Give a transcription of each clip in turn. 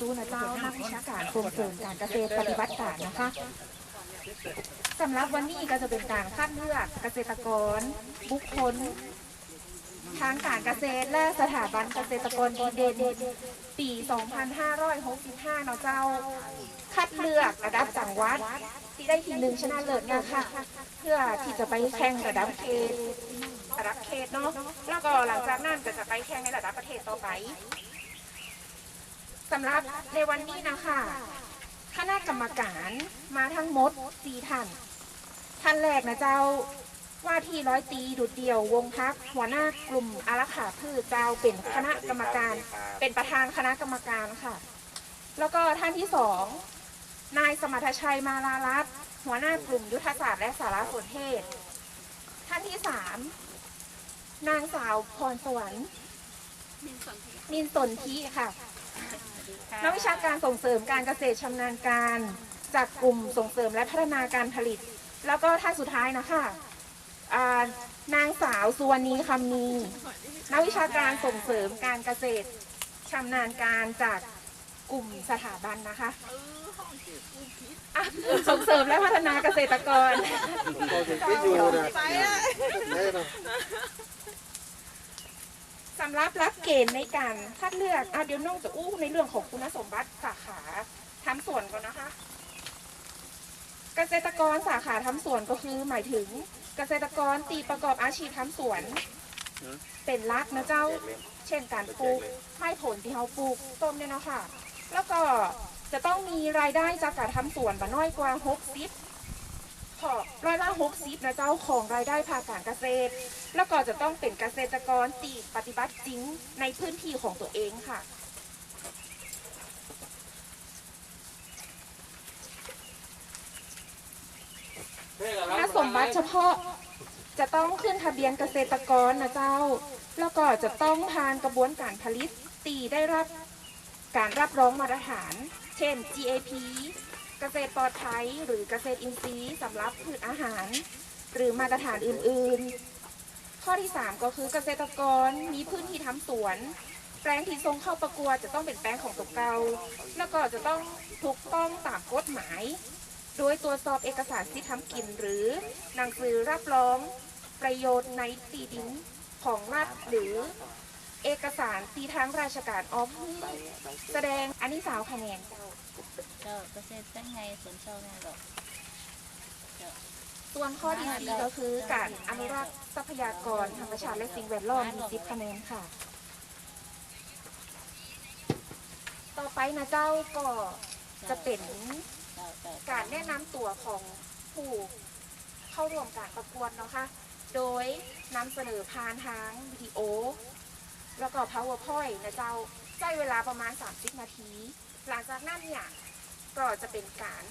จูนะเจ้านักวิชาการส่งเสริมการเกษตรปฏิบัติการนะคะสำหรับวันนี้ก็จะเป็นการคัดเลือกเกษตรกร บุคคลทางการเกษตรและสถาบันเกษตรกรดีเด่นปี 2565 เนาะเจ้า คัดเลือกระดับจังหวัดที่ได้ทีหนึ่งชนะเลิศนะคะ เพื่อที่จะไปแข่งระดับเขตระดับเขตเนาะแล้วก็หลังจากนั้นก็จะไปแข่งในระดับประเทศต่อไป สำหรับในวันนี้นะคะคณะกรรมการมาทั้งหมดสี่ท่าน ท่านแรกนะเจ้าว่าที่ร้อยตีดุดเดียววงพักหัวหน้ากลุ่มอารักขาพืชเจ้าเป็นคณะกรรมการ เป็นประธานคณะกรรมการค่ะ แล้วก็ท่านที่สองนายสมรรถชัยมาลารัตหัวหน้ากลุ่มยุทธศาสตร์และสารสนเทศ ท่านที่สามนางสาวพรสวรรค์มินสนธิค่ะ นักวิชาการส่งเสริมการเกษตรชำนาญการ จากกลุ่มส่งเสริมและพัฒนาการผลิต แล้วก็ท่านสุดท้ายนะคะอ่านางสาวสุวรรณีคำมีนักวิชาการส่งเสริมการเกษตรชำนาญการจากกลุ่มสถาบันนะคะอะส่งเสริมและพัฒนาเกษตรกรไม่อยู่นะแน่นอนสำหรับรับ เกณฑ์ในการคัดเลือกอะเดี๋ยวน้องจะอู้ในเรื่องของคุณสมบัติสาขาทำสวนก่อนนะคะ เกษตรกรสาขาทำสวนก็คือหมายถึงเกษตรกรตีประกอบอาชีพทำสวน เป็นรักนะเจ้า เช่นการปลูกไม้ผลที่เขาปลูกต้นเนี่ยเนาะค่ะ แล้วก็จะต้องมีรายได้จากการทำสวนบ่น้อยกว่า60 พอร้อยละ60นะเจ้าของรายได้ภาคการเกษตร แล้วก็จะต้องเป็นเกษตรกรตีปฏิบัติจริงในพื้นที่ของตัวเองค่ะคุณสมบัติเฉพาะจะต้องขึ้นทะเบียนเกษตรกรนะเจ้า แล้วก็จะต้องผ่านกระบวนการผลิตตีได้รับการรับรองมาตรฐาน เช่น GAP เกษตรปลอดภัยหรือเกษตรอินทรีย์สำหรับพืชอาหาร หรือมาตรฐานอื่นๆ ข้อที่ 3 ก็คือเกษตรกรมีพื้นที่ทำสวน แปลงที่ทรงเข้าประกวดจะต้องเป็นแปลงของตัวเก่าแล้วก็จะต้องถูกต้องตามกฎหมาย โดยตรวจสอบเอกสารที่ทำกินหรือหนังสือรับรองประโยชน์ในที่ดินของรัฐหรือ เอกสารที่ทางราชการออกแสดงอันนี้สาวคะแนนเจ้าเกษตรเป็นไงสวนเจ้าไงหรอกส่วนข้อที่สี่ก็คือการอนุรักษ์ทรัพยากรธรรมชาติและสิ่งแวดล้อมมีสิบคะแนนค่ะ ต่อไปนะเจ้าก็จะเป็นการแนะนำตัวของผู้เข้าร่วมการประกวดเนาะคะโดยนำเสนอผ่านทางวิดีโอ แล้วก็ powerpoint นะเจ้าใช้เวลาประมาณ 30 นาที หลังจากนั้นเนี่ยก็จะเป็นการ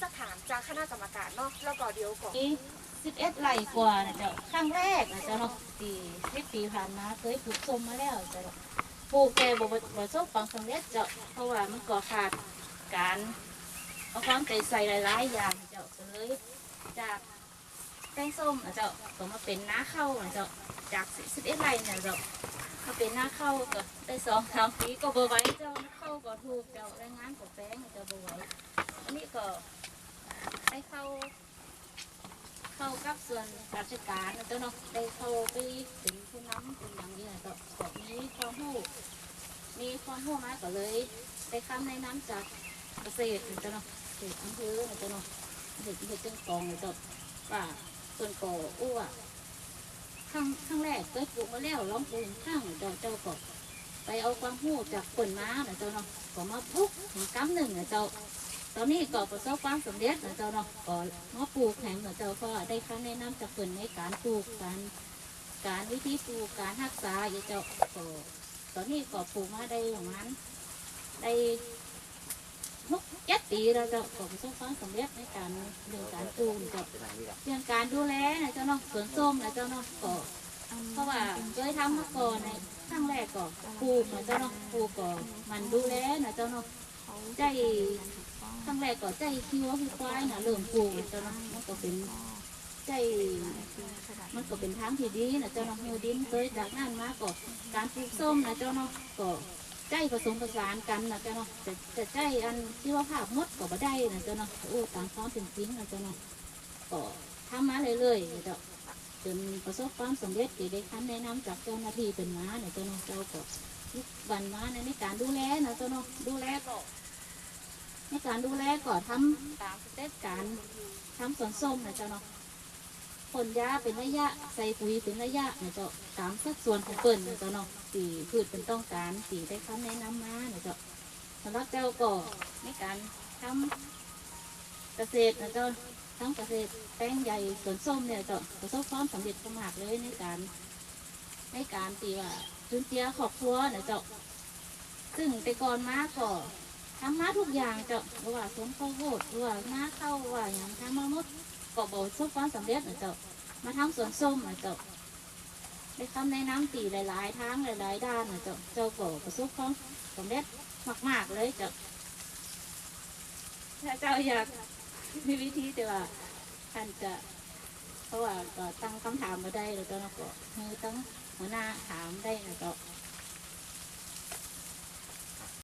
สักถามจากคณะกรรมการเนาะแล้วก็เดี๋ยวก่อนอีสิบเอ็ดไร่กว่านะเจ้าครั้งแรกนะเจ้าเนาะปีสิบปีผ่านมาเคยปลูกส้มมาแล้วเจ้าปลูกแต่บ่บ่บ่ส้มปังสำเร็จเจ้าเพราะว่ามันก็ขาดการเอาความใจใส่หลายๆอย่างเจ้าเลยจากแป้งส้มนะเจ้าก็มาเป็นน้าเข้านะเจ้า จากสิบเอ็ดไร่เนี่ยเจ้ามาเป็นหน้าเข้าก็ได้สองสามปีก็บ่ไหวเจ้าเข้าก็ถูกเจ้าแรงงานก็แพงเจ้าบ่ไหวอันนี้ก็ได้เข้า เข้ากับส่วนราชการนะเจ้าเนาะได้เข้าไปเป็นผู้นำเป็นอย่างนี้นะเจ้าก็มีความรู้มีความรู้มาก็เลยได้คำแนะนำจากเกษตรนะเจ้าเนาะเกษตรอำเภอนะเจ้าเนาะเกเด็กจังกองนะเจ้าว่าส่วนก่ออ้ว ครั้งครั้งแรกเคยปลูกมาแล้วลองปูข้างเจ้าเจ้าก็ไปเอาความรู้จากผลมานะเจ้าเนาะก็มาปลูกถึงกำหนึ่งเจ้าตอนนี้ก็ประสบความสำเร็จเจ้าเนาะก็มาปลูกแข่งเจ้าก็ได้คำแนะนำจากเพิ่นในการปลูกการการวิธีปลูกการรักษาเจ้าก็ตอนนี้ก็ปลูกมาได้ประมาณได้ กเจ็ดปีแล้วเจ้าก็ประสบความสำเร็จในการเรื่องการปลูกเจ้าเรื่องการดูแลนะเจ้าเนาะสวนส้มนะเจ้าเนาะก็เพราะว่าเคยทำมาก่อนในครั้งแรกก็ปลูกนะเจ้าเนาะปลูกก็มันดูแลนะเจ้าเนาะใจครั้งแรกก็ใจคิดว่าคือควายนะเริ่มปลูกตอนนั้นมันก็เป็นใจมันก็เป็นทางที่ดีนะเจ้าเนาะเฮวดินเคยจากนั้นมาก็การปลูกส้มนะเจ้าเนาะก็ ใจผสมผสานกันนะเจ้าเนาะแต่แต่ใจอันที่ว่าภาพมดก็บ่ได้นะเจ้าเนาะโอ้ตามความเป็นจริงนะเจ้าเนาะก็ทำมาเรื่อยๆเจ้าจนประสบความสำเร็จที่ได้คันแนะนำจากเจ้าหน้าที่เป็นม้าเนี่ยเจ้าเนาะเจ้าก็ทุกวันม้าในในการดูแลนะเจ้าเนาะดูแลก็ในการดูแลก็ทำตามสเต็ปการทำสวนส้มนะเจ้าเนาะผลยาเป็นระยะใส่ปุ๋ยเป็นระยะนะเจ้าตามสัดส่วนของเปิ่นนะเจ้าเนาะ ตีพืชเป็นต้องการตีได้คำแนะนำมานะเจ้าสำหรับเจ้าก็ในการทำเกษตรนะเจ้าทั้งเกษตรแปลงใหญ่สวนส้มเนี่ยเจ้าประสบความสำเร็จมากเลยในการ ในการตีว่าจุนเจียครอบครัวนะเจ้าซึ่งแต่ก่อนมาก็ทำมาทุกอย่างเจ้ารือว่าสวนข้าวโพดรือว่านาเข้าวว่าอย่างทำมาหมดก็บอกประสบความสำเร็จนะเจ้ามาทำสวนส้มนะเจ้า ได้คำแนะนำตีหลาย ๆทางหลาย ๆ ด้านนะเจ้าเจ้าก็ประสบความสำเร็จมาก ๆ เลยเจ้าถ้าเจ้าอยากมีวิธีแต่ว่าท่านจะเพราะว่าก็ตั้งคำถามมาได้แล้วเจ้าเนาะก็มือตั้งหัวหน้าถามได้นะเจ้า